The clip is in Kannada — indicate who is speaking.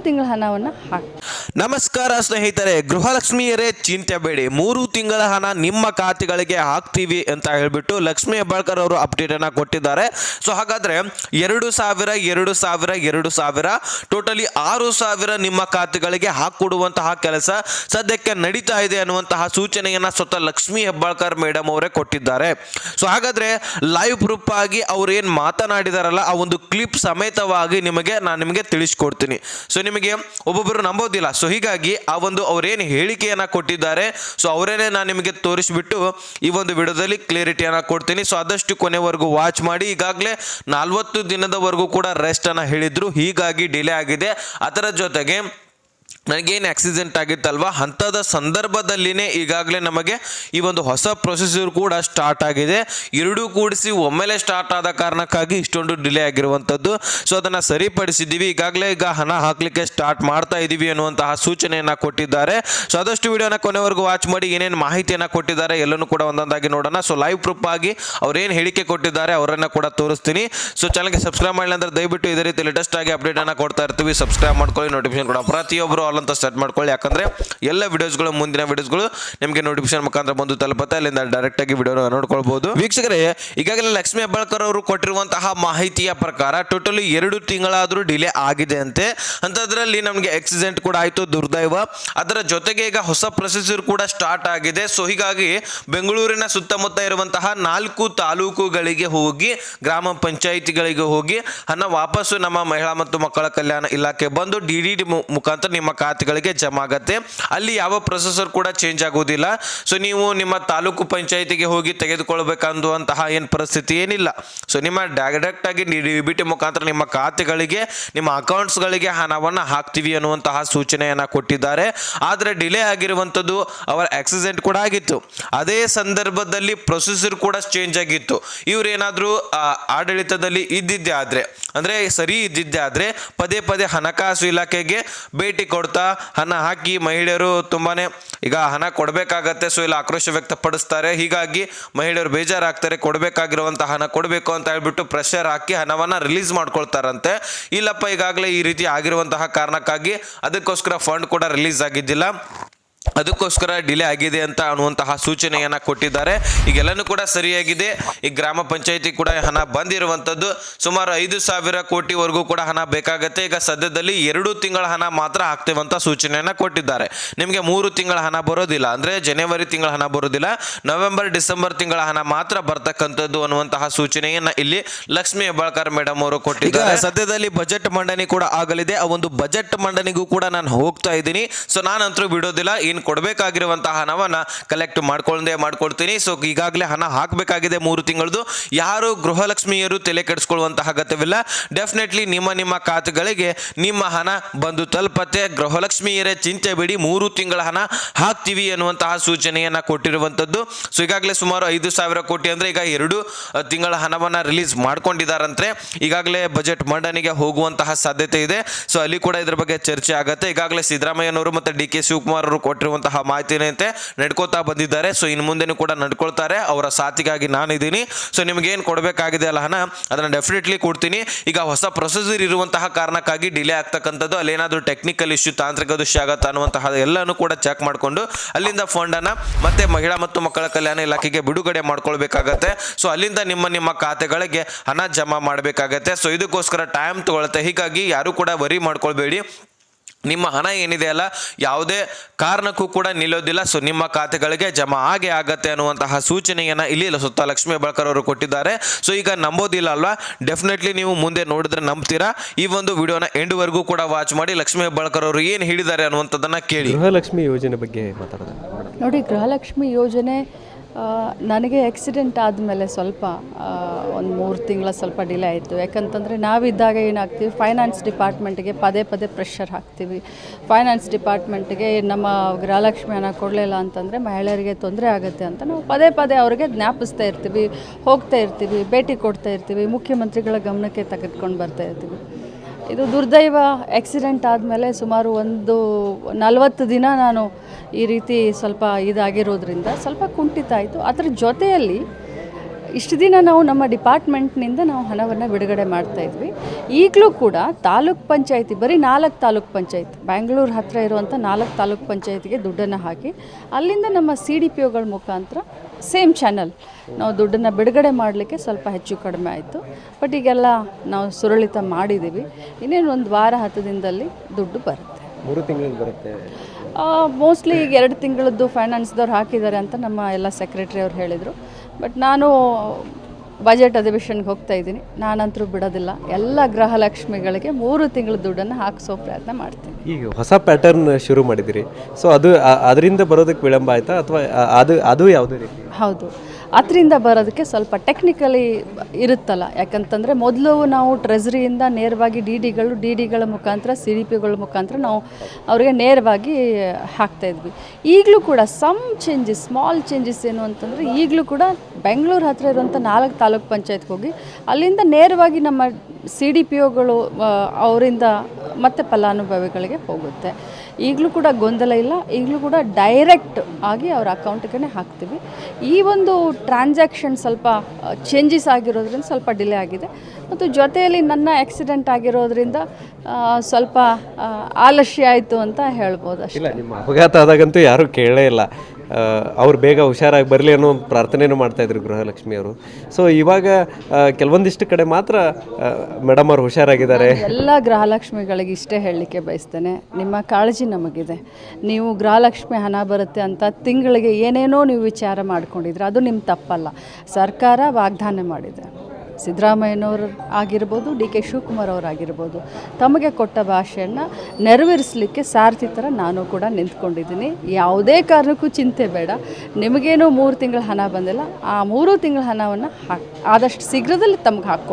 Speaker 1: ತಿಂಗಳ ಹಣವನ್ನು ಹಾಕಿ
Speaker 2: ನಮಸ್ಕಾರ ಸ್ನೇಹಿತರೆ, ಗೃಹಲಕ್ಷ್ಮಿಯರೇ ಚಿಂತೆ ಬೇಡಿ ಮೂರು ತಿಂಗಳ ಹಣ ನಿಮ್ಮ ಖಾತೆಗಳಿಗೆ ಹಾಕ್ತೀವಿ ಅಂತ ಹೇಳಿಬಿಟ್ಟು ಲಕ್ಷ್ಮಿ ಹೆಬ್ಬಾಳ್ಕರ್ ಅವರು ಅಪ್ಡೇಟ್ ಅನ್ನ ಕೊಟ್ಟಿದ್ದಾರೆ. ಸೊ ಹಾಗಾದ್ರೆ ಎರಡು ಸಾವಿರ ಎರಡು ಸಾವಿರ ಎರಡು ಸಾವಿರ ಟೋಟಲಿ ಆರು ಸಾವಿರ ನಿಮ್ಮ ಖಾತೆಗಳಿಗೆ ಹಾಕೊಡುವಂತಹ ಕೆಲಸ ಸದ್ಯಕ್ಕೆ ನಡೀತಾ ಇದೆ ಅನ್ನುವಂತಹ ಸೂಚನೆಯನ್ನ ಸ್ವತಃ ಲಕ್ಷ್ಮಿ ಹೆಬ್ಬಾಳ್ಕರ್ ಮೇಡಮ್ ಅವರೇ ಕೊಟ್ಟಿದ್ದಾರೆ. ಸೊ ಹಾಗಾದ್ರೆ ಲೈವ್ ಪ್ರೂಫ್ ಆಗಿ ಅವ್ರು ಏನು ಮಾತನಾಡಿದಾರಲ್ಲ, ಆ ಒಂದು ಕ್ಲಿಪ್ ಸಮೇತವಾಗಿ ನಿಮಗೆ, ನಾನು ನಿಮಗೆ ತಿಳಿಸ್ಕೊಡ್ತೀನಿ. ಸೊ ನಿಮಗೆ ಒಬ್ಬೊಬ್ಬರು ನಂಬೋದಿಲ್ಲ. ಸೊ ಹೀಗಾಗಿ ಆ ಒಂದು ಅವರೇನು ಹೇಳಿಕೆಯನ್ನು ಕೊಟ್ಟಿದ್ದಾರೆ. ಸೊ ಅವರೇನೆ ನಾನು ನಿಮಗೆ ತೋರಿಸಿಬಿಟ್ಟು ಈ ಒಂದು ವಿಡಿಯೋದಲ್ಲಿ ಕ್ಲಿಯರಿಟಿಯನ್ನು ಕೊಡ್ತೀನಿ. ಸೊ ಆದಷ್ಟು ಕೊನೆವರೆಗೂ ವಾಚ್ ಮಾಡಿ. ಈಗಾಗಲೇ ನಲ್ವತ್ತು ದಿನದವರೆಗೂ ಕೂಡ ರೆಸ್ಟನ್ನು ಹೇಳಿದ್ರು. ಹೀಗಾಗಿ ಡಿಲೇ ಆಗಿದೆ. ಅದರ ಜೊತೆಗೆ ನನಗೇನು ಆಕ್ಸಿಡೆಂಟ್ ಆಗಿತ್ತಲ್ವ? ಅಂಥದ ಸಂದರ್ಭದಲ್ಲಿನೇ ಈಗಾಗಲೇ ನಮಗೆ ಈ ಒಂದು ಹೊಸ ಪ್ರೊಸೆಸರ್ ಕೂಡ ಸ್ಟಾರ್ಟ್ ಆಗಿದೆ. ಎರಡೂ ಕೂಡಿಸಿ ಒಮ್ಮೆಲೆ ಸ್ಟಾರ್ಟ್ ಆದ ಕಾರಣಕ್ಕಾಗಿ ಇಷ್ಟೊಂದು ಡಿಲೇ ಆಗಿರುವಂಥದ್ದು. ಸೊ ಅದನ್ನು ಸರಿಪಡಿಸಿದ್ದೀವಿ. ಈಗಾಗಲೇ ಈಗ ಹಣ ಹಾಕಲಿಕ್ಕೆ ಸ್ಟಾರ್ಟ್ ಮಾಡ್ತಾ ಇದ್ದೀವಿ ಅನ್ನುವಂತಹ ಸೂಚನೆಯನ್ನು ಕೊಟ್ಟಿದ್ದಾರೆ. ಸೊ ಆದಷ್ಟು ವಿಡಿಯೋನ ಕೊನೆವರೆಗೂ ವಾಚ್ ಮಾಡಿ, ಏನೇನು ಮಾಹಿತಿಯನ್ನು ಕೊಟ್ಟಿದ್ದಾರೆ ಎಲ್ಲನೂ ಕೂಡ ಒಂದೊಂದಾಗಿ ನೋಡೋಣ. ಸೊ ಲೈವ್ ಪ್ರೂಫ್ ಆಗಿ ಅವ್ರೇನು ಹೇಳಿಕೆ ಕೊಟ್ಟಿದ್ದಾರೆ ಅವರನ್ನು ಕೂಡ ತೋರಿಸ್ತೀನಿ. ಸೊ ಚಾನಲ್ಗೆ ಸಬ್ಸ್ಕ್ರೈಬ್ ಮಾಡಿಲ್ಲ ಅಂದರೆ ದಯವಿಟ್ಟು ಇದೇ ರೀತಿ ಲೇಟೆಸ್ಟ್ ಆಗಿ ಅಪ್ಡೇಟನ್ನು ಕೊಡ್ತಾ ಇರ್ತೀವಿ. ಸಬ್ಸ್ಕ್ರೈಬ್ ಮಾಡ್ಕೊಳ್ಳಿ ನೋಟಿಫಿಕೇಶನ್ ಕೂಡ. ಪ್ರತಿಯೊಬ್ಬರು ಆಲ್ ಅಂತ ಸೆಟ್ ಮಾಡ್ಕೊಳ್ಳಿ. ಯಾಕಂದ್ರೆ ಎಲ್ಲ ವಿಡಿಯೋಸ್ಗಳು ಮುಂದಿನ ವಿಡಿಯೋಸ್ಗಳು ನಿಮಗೆ ನೋಟಿಫಿಕೇಶನ್ ಮುಖಾಂತರ ಬಂದು ತಲುಪುತ್ತೆ. ಅಲ್ಲಿಂದ ಡೈರೆಕ್ಟ್ ಆಗಿ ವಿಡಿಯೋ ನೋಡ್ಕೊಳ್ಬಹುದು ವೀಕ್ಷಕರೇ, ಈಗಾಗಲೇ ಲಕ್ಷ್ಮೀ ಹೆಬ್ಬಾಳ್ಕರ್ ಅವರು ಕೊಟ್ಟಿರುವಂತಹ ಮಾಹಿತಿಯ ಪ್ರಕಾರ ಟೋಟಲಿ ಎರಡು ತಿಂಗಳಾದರೂ ಡಿಲೇ ಆಗಿದೆ ಅಂತೆ. ಅಂಥದ್ರಲ್ಲಿ ನಮಗೆ ಆಕ್ಸಿಡೆಂಟ್ ಕೂಡ ಆಯಿತು, ದುರ್ದೈವ. ಅದರ ಜೊತೆಗೆ ಈಗ ಹೊಸ ಪ್ರೊಸೆಸರ್ ಕೂಡ ಸ್ಟಾರ್ಟ್ ಆಗಿದೆ. ಸೊ ಹೀಗಾಗಿ ಬೆಂಗಳೂರಿನ ಸುತ್ತಮುತ್ತ ಇರುವಂತಹ ನಾಲ್ಕು ತಾಲೂಕುಗಳಿಗೆ ಹೋಗಿ, ಗ್ರಾಮ ಪಂಚಾಯಿತಿಗಳಿಗೆ ಹೋಗಿ ಹಣ ವಾಪಸ್ಸು ನಮ್ಮ ಮಹಿಳಾ ಮತ್ತು ಮಕ್ಕಳ ಕಲ್ಯಾಣ ಇಲಾಖೆ ಬಂದು ಡಿ ಡಿ ಮುಖಾಂತರ ನಿಮ್ಮ ಖಾತೆಗಳಿಗೆ ಜಮಾ ಆಗತ್ತೆ. ಅಲ್ಲಿ ಯಾವ ಪ್ರೊಸೆಸರ್ ಕೂಡ ಚೇಂಜ್ ಆಗೋದಿಲ್ಲ ಸೊ ನೀವು ನಿಮ್ಮ ತಾಲೂಕು ಪಂಚಾಯಿತಿಗೆ ಹೋಗಿ ತೆಗೆದುಕೊಳ್ಬೇಕಂದುವಂತಹ ಏನು ಪರಿಸ್ಥಿತಿ ಏನಿಲ್ಲ. ಸೊ ನಿಮ್ಮ ಡೈರೆಕ್ಟ್ ಆಗಿ ಬಿ ಟಿ ಮುಖಾಂತರ ನಿಮ್ಮ ಖಾತೆಗಳಿಗೆ, ನಿಮ್ಮ ಅಕೌಂಟ್ಸ್ಗಳಿಗೆ ಹಣವನ್ನು ಹಾಕ್ತೀವಿ ಅನ್ನುವಂತಹ ಸೂಚನೆಯನ್ನು ಕೊಟ್ಟಿದ್ದಾರೆ. ಆದರೆ ಡಿಲೇ ಆಗಿರುವಂಥದ್ದು ಅವರ ಆಕ್ಸಿಡೆಂಟ್ ಕೂಡ ಆಗಿತ್ತು. ಅದೇ ಸಂದರ್ಭದಲ್ಲಿ ಪ್ರೊಸೆಸರ್ ಕೂಡ ಚೇಂಜ್ ಆಗಿತ್ತು. ಇವರೇನಾದರೂ ಆಡಳಿತದಲ್ಲಿ ಇದ್ದಿದ್ದೆ ಆದರೆ, ಅಂದರೆ ಸರಿ ಇದ್ದಿದ್ದೆ ಆದರೆ ಪದೇ ಪದೇ ಹಣಕಾಸು ಇಲಾಖೆಗೆ ಭೇಟಿ ಕೊಡ್ತಾ ಹಣ ಹಾಕಿ ಮಹಿಳೆಯರು ತುಂಬಾನೇ ಈಗ ಹಣ ಕೊಡಬೇಕಾಗತ್ತೆ. ಸೊ ಇಲ್ಲ ಆಕ್ರೋಶ ವ್ಯಕ್ತಪಡಿಸ್ತಾರೆ. ಹೀಗಾಗಿ ಮಹಿಳೆಯರು ಬೇಜಾರಾಗ್ತಾರೆ. ಕೊಡಬೇಕಾಗಿರುವಂತಹ ಹಣ ಕೊಡಬೇಕು ಅಂತ ಹೇಳ್ಬಿಟ್ಟು ಪ್ರೆಷರ್ ಹಾಕಿ ಹಣವನ್ನು ರಿಲೀಸ್ ಮಾಡ್ಕೊಳ್ತಾರಂತೆ. ಇಲ್ಲಪ್ಪ, ಈಗಾಗಲೇ ಈ ರೀತಿ ಆಗಿರುವಂತಹ ಕಾರಣಕ್ಕಾಗಿ ಅದಕ್ಕೋಸ್ಕರ ಫಂಡ್ ಕೂಡ ರಿಲೀಸ್ ಆಗಿದ್ದಿಲ್ಲ. ಅದಕ್ಕೋಸ್ಕರ ಡಿಲೇ ಆಗಿದೆ ಅಂತ ಅನ್ನುವಂತಹ ಸೂಚನೆಯನ್ನ ಕೊಟ್ಟಿದ್ದಾರೆ. ಈಗೆಲ್ಲನೂ ಕೂಡ ಸರಿಯಾಗಿದೆ. ಈ ಗ್ರಾಮ ಪಂಚಾಯತಿ ಕೂಡ ಹಣ ಬಂದಿರುವಂಥದ್ದು ಸುಮಾರು ಐದು ಸಾವಿರ ಕೋಟಿವರೆಗೂ ಕೂಡ ಹಣ ಬೇಕಾಗತ್ತೆ. ಈಗ ಸದ್ಯದಲ್ಲಿ ಎರಡು ತಿಂಗಳ ಹಣ ಮಾತ್ರ ಹಾಕ್ತೇವಂತ ಸೂಚನೆಯನ್ನ ಕೊಟ್ಟಿದ್ದಾರೆ. ನಿಮಗೆ ಮೂರು ತಿಂಗಳ ಹಣ ಬರೋದಿಲ್ಲ. ಅಂದ್ರೆ ಜನವರಿ ತಿಂಗಳ ಹಣ ಬರೋದಿಲ್ಲ. ನವೆಂಬರ್, ಡಿಸೆಂಬರ್ ತಿಂಗಳ ಹಣ ಮಾತ್ರ ಬರ್ತಕ್ಕಂಥದ್ದು ಅನ್ನುವಂತಹ ಸೂಚನೆಯನ್ನ ಇಲ್ಲಿ ಲಕ್ಷ್ಮಿ ಹೆಬ್ಬಾಳ್ಕರ್ ಮೇಡಮ್ ಅವರು ಕೊಟ್ಟಿದ್ದಾರೆ. ಸದ್ಯದಲ್ಲಿ ಬಜೆಟ್ ಮಂಡನೆ ಕೂಡ ಆಗಲಿದೆ. ಆ ಒಂದು ಬಜೆಟ್ ಮಂಡನೆಗೂ ಕೂಡ ನಾನು ಹೋಗ್ತಾ ಇದ್ದೀನಿ. ಸೊ ನಾನಂತರೂ ಬಿಡೋದಿಲ್ಲ. ಏನು ಕೊಡಬೇಕಾಗಿರುವಂತಹ ಹಣವನ್ನ ಕಲೆಕ್ಟ್ ಮಾಡ್ಕೊಂಡೇ ಮಾಡ್ಕೊಳ್ತೀನಿ ಸೊ ಈಗಾಗಲೇ ಹಣ ಹಾಕಬೇಕಾಗಿದೆ ಮೂರು ತಿಂಗಳದು. ಯಾರು ಗೃಹಲಕ್ಷ್ಮಿಯರು ತಲೆ ಕೆಡಿಸ್ಕೊಳ್ಳುವಂತಹ ಅಗತ್ಯವಿಲ್ಲ. ಡೆಫಿನೆಟ್ಲಿ ನಿಮ್ಮ ನಿಮ್ಮ ಖಾತೆಗಳಿಗೆ ನಿಮ್ಮ ಹಣ ಬಂದು ತಲುಪತ್ತೆ. ಗೃಹಲಕ್ಷ್ಮಿಯರೇ ಚಿಂತೆ ಬಿಡಿ, ಮೂರು ತಿಂಗಳ ಹಣ ಹಾಕ್ತೀವಿ ಎನ್ನುವಂತಹ ಸೂಚನೆಯನ್ನು ಕೊಟ್ಟಿರುವಂಥದ್ದು. ಸೊ ಈಗಾಗಲೇ ಸುಮಾರು ಐದು ಸಾವಿರ ಕೋಟಿ ಅಂದರೆ ಈಗ ಎರಡು ತಿಂಗಳ ಹಣವನ್ನ ರಿಲೀಸ್ ಮಾಡ್ಕೊಂಡಿದ್ದಾರಂತೆ ಈಗಾಗಲೇ ಬಜೆಟ್ ಮಂಡನೆಗೆ ಹೋಗುವಂತಹ ಸಾಧ್ಯತೆ ಇದೆ. ಸೊ ಅಲ್ಲಿ ಕೂಡ ಇದ್ರ ಬಗ್ಗೆ ಚರ್ಚೆ ಆಗುತ್ತೆ. ಈಗಾಗಲೇ ಸಿದ್ದರಾಮಯ್ಯನವರು ಮತ್ತು ಡಿ ಕೆ ಶಿವಕುಮಾರ್ ಅವರು ಕೊಟ್ಟಿರುವಂತಹ ಮಾಹಿತಿನಂತೆ ನಡ್ಕೋತಾ ಬಂದಿದ್ದಾರೆ. ಸೊ ಇನ್ನು ಮುಂದೆನೂ ಕೂಡ ನಡ್ಕೊಳ್ತಾರೆ. ಅವರ ಸಾಥಿಗಾಗಿ ನಾನಿದ್ದೀನಿ. ಸೊ ನಿಮ್ಗೇನು ಕೊಡಬೇಕಾಗಿದೆ ಅಲ್ಲ ಹಣ ಅದನ್ನು ಡೆಫಿನೆಟ್ಲಿ ಕೊಡ್ತೀನಿ. ಈಗ ಹೊಸ ಪ್ರೊಸೀಜರ್ ಇರುವಂತಹ ಕಾರಣಕ್ಕಾಗಿ ಡಿಲೇ ಆಗ್ತಕ್ಕಂಥದ್ದು, ಅಲ್ಲೇನಾದರೂ ಟೆಕ್ನಿಕಲ್ ಇಶ್ಯೂ ತಾಂತ್ರಿಕ ದೃಶ್ಯ ಆಗತ್ತಾ ಅನ್ನುವಂತಹ ಎಲ್ಲನೂ ಕೂಡ ಚೆಕ್ ಮಾಡಿಕೊಂಡು ಅಲ್ಲಿಂದ ಫಂಡನ್ನು ಮತ್ತೆ ಮಹಿಳಾ ಮತ್ತು ಮಕ್ಕಳ ಕಲ್ಯಾಣ ಇಲಾಖೆಗೆ ಬಿಡುಗಡೆ ಮಾಡ್ಕೊಳ್ಬೇಕಾಗತ್ತೆ. ಸೊ ಅಲ್ಲಿಂದ ನಿಮ್ಮ ನಿಮ್ಮ ಖಾತೆಗಳಿಗೆ ಹಣ ಜಮಾ ಮಾಡಬೇಕಾಗತ್ತೆ. ಸೊ ಇದಕ್ಕೋಸ್ಕರ ಟೈಮ್ ತಗೊಳುತ್ತೆ. ಹೀಗಾಗಿ ಯಾರು ಕೂಡ ವರಿ ಮಾಡ್ಕೊಳ್ಬೇಡಿ. ನಿಮ್ಮ ಹಣ ಏನಿದೆ ಅಲ್ಲ, ಯಾವುದೇ ಕಾರಣಕ್ಕೂ ಕೂಡ ನಿಲ್ಲೋದಿಲ್ಲ. ಸೊ ನಿಮ್ಮ ಖಾತೆಗಳಿಗೆ ಜಮಾ ಆಗೇ ಆಗತ್ತೆ ಅನ್ನುವಂತಹ ಸೂಚನೆಯನ್ನ ಇಲ್ಲಿ ಸುತ್ತ ಲಕ್ಷ್ಮೀ ಬಳಕರ್ ಅವರು ಕೊಟ್ಟಿದ್ದಾರೆ. ಸೊ ಈಗ ನಂಬೋದಿಲ್ಲ ಅಲ್ವಾ? ಡೆಫಿನೆಟ್ಲಿ ನೀವು ಮುಂದೆ ನೋಡಿದ್ರೆ ನಂಬ್ತೀರಾ? ಈ ಒಂದು ವಿಡಿಯೋನ ಎಂಡ್ವರೆಗೂ ಕೂಡ ವಾಚ್ ಮಾಡಿ ಲಕ್ಷ್ಮೀ ಬಳಕರ್ ಅವರು ಏನು ಹೇಳಿದ್ದಾರೆ ಅನ್ನುವಂಥದ್ದನ್ನು ಕೇಳಿ.
Speaker 3: ಗೃಹಲಕ್ಷ್ಮಿ ಯೋಜನೆ ಬಗ್ಗೆ ಮಾತಾಡೋದು
Speaker 1: ನೋಡಿ, ಗೃಹಲಕ್ಷ್ಮಿ ಯೋಜನೆ ನನಗೆ ಆಕ್ಸಿಡೆಂಟ್ ಆದಮೇಲೆ ಸ್ವಲ್ಪ ಒಂದು ಮೂರು ತಿಂಗಳ ಸ್ವಲ್ಪ ಡಿಲೇ ಆಯಿತು. ಯಾಕಂತಂದರೆ ನಾವಿದ್ದಾಗ ಏನಾಗ್ತೀವಿ ಫೈನಾನ್ಸ್ ಡಿಪಾರ್ಟ್ಮೆಂಟ್ಗೆ ಪದೇ ಪದೇ ಪ್ರೆಷರ್ ಹಾಕ್ತೀವಿ. ಫೈನಾನ್ಸ್ ಡಿಪಾರ್ಟ್ಮೆಂಟ್ಗೆ ನಮ್ಮ ಗೃಹಲಕ್ಷ್ಮಿ ಹಣ ಕೊಡಲಿಲ್ಲ ಅಂತಂದರೆ ಮಹಿಳೆಯರಿಗೆ ತೊಂದರೆ ಆಗುತ್ತೆ ಅಂತ ನಾವು ಪದೇ ಪದೇ ಅವರಿಗೆ ಜ್ಞಾಪಿಸ್ತಾ ಇರ್ತೀವಿ, ಹೋಗ್ತಾ ಇರ್ತೀವಿ, ಭೇಟಿ ಕೊಡ್ತಾ ಇರ್ತೀವಿ, ಮುಖ್ಯಮಂತ್ರಿಗಳ ಗಮನಕ್ಕೆ ತೆಗೆದುಕೊಂಡು ಬರ್ತಾ ಇರ್ತೀವಿ. ಇದು ದುರ್ದೈವ ಆಕ್ಸಿಡೆಂಟ್ ಆದಮೇಲೆ ಸುಮಾರು ಒಂದು ನಲವತ್ತು ದಿನ ನಾನು ಈ ರೀತಿ ಸ್ವಲ್ಪ ಇದಾಗಿರೋದ್ರಿಂದ ಸ್ವಲ್ಪ ಕುಂಠಿತ ಆಯಿತು ಅದರ ಜೊತೆಯಲ್ಲಿ ಇಷ್ಟು ದಿನ ನಾವು ನಮ್ಮ ಡಿಪಾರ್ಟ್ಮೆಂಟ್ನಿಂದ ನಾವು ಹಣವನ್ನು ಬಿಡುಗಡೆ ಮಾಡ್ತಾ ಇದ್ವಿ. ಈಗಲೂ ಕೂಡ ತಾಲೂಕ್ ಪಂಚಾಯತಿ, ಬರೀ ನಾಲ್ಕು ತಾಲೂಕು ಪಂಚಾಯತ್, ಬ್ಯಾಂಗ್ಳೂರು ಹತ್ತಿರ ಇರುವಂಥ ನಾಲ್ಕು ತಾಲೂಕ್ ಪಂಚಾಯತಿಗೆ ದುಡ್ಡನ್ನು ಹಾಕಿ ಅಲ್ಲಿಂದ ನಮ್ಮ ಸಿ ಡಿ ಪಿ ಒಗಳ ಮುಖಾಂತರ ಸೇಮ್ ಚಾನಲ್. ನಾವು ದುಡ್ಡನ್ನು ಬಿಡುಗಡೆ ಮಾಡಲಿಕ್ಕೆ ಸ್ವಲ್ಪ ಹೆಚ್ಚು ಕಡಿಮೆ ಆಯಿತು. ಬಟ್ ಈಗೆಲ್ಲ ನಾವು ಸುರಳಿತ ಮಾಡಿದ್ದೀವಿ. ಇನ್ನೇನು ಒಂದು ವಾರ ಹತ್ತು ದಿನದಲ್ಲಿ ದುಡ್ಡು ಬರುತ್ತೆ.
Speaker 3: ಮೂರು ತಿಂಗಳಿಗೆ ಬರುತ್ತೆ.
Speaker 1: ಮೋಸ್ಟ್ಲಿ ಈಗ ಎರಡು ತಿಂಗಳದ್ದು ಫೈನಾನ್ಸ್ದವ್ರು ಹಾಕಿದ್ದಾರೆ ಅಂತ ನಮ್ಮ ಎಲ್ಲ ಸೆಕ್ರೆಟ್ರಿ ಅವ್ರು ಹೇಳಿದರು. ಬಟ್ ನಾನು ಬಜೆಟ್ ಅಧಿವೇಶನ್ಗೆ ಹೋಗ್ತಾ ಇದ್ದೀನಿ. ನಾನಂತರೂ ಬಿಡೋದಿಲ್ಲ. ಎಲ್ಲ ಗೃಹಲಕ್ಷ್ಮಿಗಳಿಗೆ ಮೂರು ತಿಂಗಳ ದುಡ್ಡನ್ನು ಹಾಕಿಸೋ ಪ್ರಯತ್ನ ಮಾಡ್ತೀನಿ.
Speaker 3: ಈಗ ಹೊಸ ಪ್ಯಾಟರ್ನ್ ಶುರು ಮಾಡಿದಿರಿ ಸೊ ಅದು ಅದರಿಂದ ಬರೋದಕ್ಕೆ ವಿಳಂಬ ಆಯ್ತಾ ಅಥವಾ ಅದು ಅದು ಯಾವುದೇ ರೀತಿ?
Speaker 1: ಹೌದು. ಅದರಿಂದ ಬರೋದಕ್ಕೆ ಸ್ವಲ್ಪ ಟೆಕ್ನಿಕಲಿ ಇರುತ್ತಲ್ಲ. ಯಾಕಂತಂದರೆ ಮೊದಲು ನಾವು ಟ್ರೆಜರಿಯಿಂದ ನೇರವಾಗಿ ಡಿ ಡಿಗಳು ಡಿ ಡಿಗಳ ಮುಖಾಂತರ ಸಿ ಡಿ ಪಿಗಳ ಮುಖಾಂತರ ನಾವು ಅವರಿಗೆ ನೇರವಾಗಿ ಹಾಕ್ತಾಯಿದ್ವಿ ಈಗಲೂ ಕೂಡ ಸಮ್ ಚೇಂಜಸ್ ಸ್ಮಾಲ್ ಚೇಂಜಸ್ ಏನು ಅಂತಂದರೆ ಈಗಲೂ ಕೂಡ ಬೆಂಗಳೂರು ಹತ್ತಿರ ಇರುವಂಥ ನಾಲ್ಕು ತಾಲೂಕು ಪಂಚಾಯತ್ಗೆ ಹೋಗಿ ಅಲ್ಲಿಂದ ನೇರವಾಗಿ ನಮ್ಮ ಸಿ ಡಿ ಪಿ ಒಗಳು ಅವರಿಂದ ಮತ್ತೆ ಫಲಾನುಭವಿಗಳಿಗೆ ಹೋಗುತ್ತೆ. ಈಗಲೂ ಕೂಡ ಗೊಂದಲ ಇಲ್ಲ. ಈಗಲೂ ಕೂಡ ಡೈರೆಕ್ಟ್ ಆಗಿ ಅವ್ರ ಅಕೌಂಟ್ಗೆ ಹಾಕ್ತೀವಿ. ಈ ಒಂದು ಟ್ರಾನ್ಸಾಕ್ಷನ್ ಸ್ವಲ್ಪ ಚೇಂಜಸ್ ಆಗಿರೋದ್ರಿಂದ ಸ್ವಲ್ಪ ಡಿಲೇ ಆಗಿದೆ. ಮತ್ತು ಜೊತೆಯಲ್ಲಿ ನನ್ನ ಆಕ್ಸಿಡೆಂಟ್ ಆಗಿರೋದ್ರಿಂದ ಸ್ವಲ್ಪ ಆಲಸ್ಯ ಆಯಿತು ಅಂತ ಹೇಳ್ಬೋದು ಅಷ್ಟೇ.
Speaker 3: ನಿಮ್ಮ ಅಪಘಾತ ಆದಾಗಂತೂ ಯಾರೂ ಕೇಳೇ ಇಲ್ಲ. ಅವ್ರು ಬೇಗ ಹುಷಾರಾಗಿ ಬರಲಿ ಅನ್ನೋ ಒಂದು ಪ್ರಾರ್ಥನೆಯೂ ಮಾಡ್ತಾಯಿದ್ರು ಗೃಹಲಕ್ಷ್ಮಿಯವರು ಸೊ ಇವಾಗ ಕೆಲವೊಂದಿಷ್ಟು ಕಡೆ ಮಾತ್ರ ಮೇಡಮ್ ಅವರು ಹುಷಾರಾಗಿದ್ದಾರೆ.
Speaker 1: ಎಲ್ಲ ಗೃಹಲಕ್ಷ್ಮಿಗಳಿಗೆ ಇಷ್ಟೇ ಹೇಳಲಿಕ್ಕೆ ಬಯಸ್ತೇನೆ. ನಿಮ್ಮ ಕಾಳಜಿ ನಮಗಿದೆ. ನೀವು ಗೃಹಲಕ್ಷ್ಮಿ ಹಣ ಬರುತ್ತೆ ಅಂತ ತಿಂಗಳಿಗೆ ಏನೇನೋ ನೀವು ವಿಚಾರ ಮಾಡ್ಕೊಂಡಿದ್ರೆ ಅದು ನಿಮ್ಮ ತಪ್ಪಲ್ಲ. ಸರ್ಕಾರ ವಾಗ್ದಾನ ಮಾಡಿದೆ. ಸಿದ್ದರಾಮಯ್ಯನವರು ಆಗಿರ್ಬೋದು, ಡಿ ಕೆ ಶಿವಕುಮಾರ್ ಅವರಾಗಿರ್ಬೋದು ತಮಗೆ ಕೊಟ್ಟ ಭಾಷೆಯನ್ನು ನೆರವೇರಿಸಲಿಕ್ಕೆ ಸಾರಥಿ ಥರ ನಾನು ಕೂಡ ನಿಂತ್ಕೊಂಡಿದ್ದೀನಿ. ಯಾವುದೇ ಕಾರಣಕ್ಕೂ ಚಿಂತೆ ಬೇಡ. ನಿಮಗೇನು ಮೂರು ತಿಂಗಳ ಹಣ ಬಂದಿಲ್ಲ. ಆ ಮೂರು ತಿಂಗಳ ಹಣವನ್ನು ಹಾಕಿ ಆದಷ್ಟು ಶೀಘ್ರದಲ್ಲಿ ತಮಗೆ ಹಾಕ್ಕೊಡ್ತೀನಿ.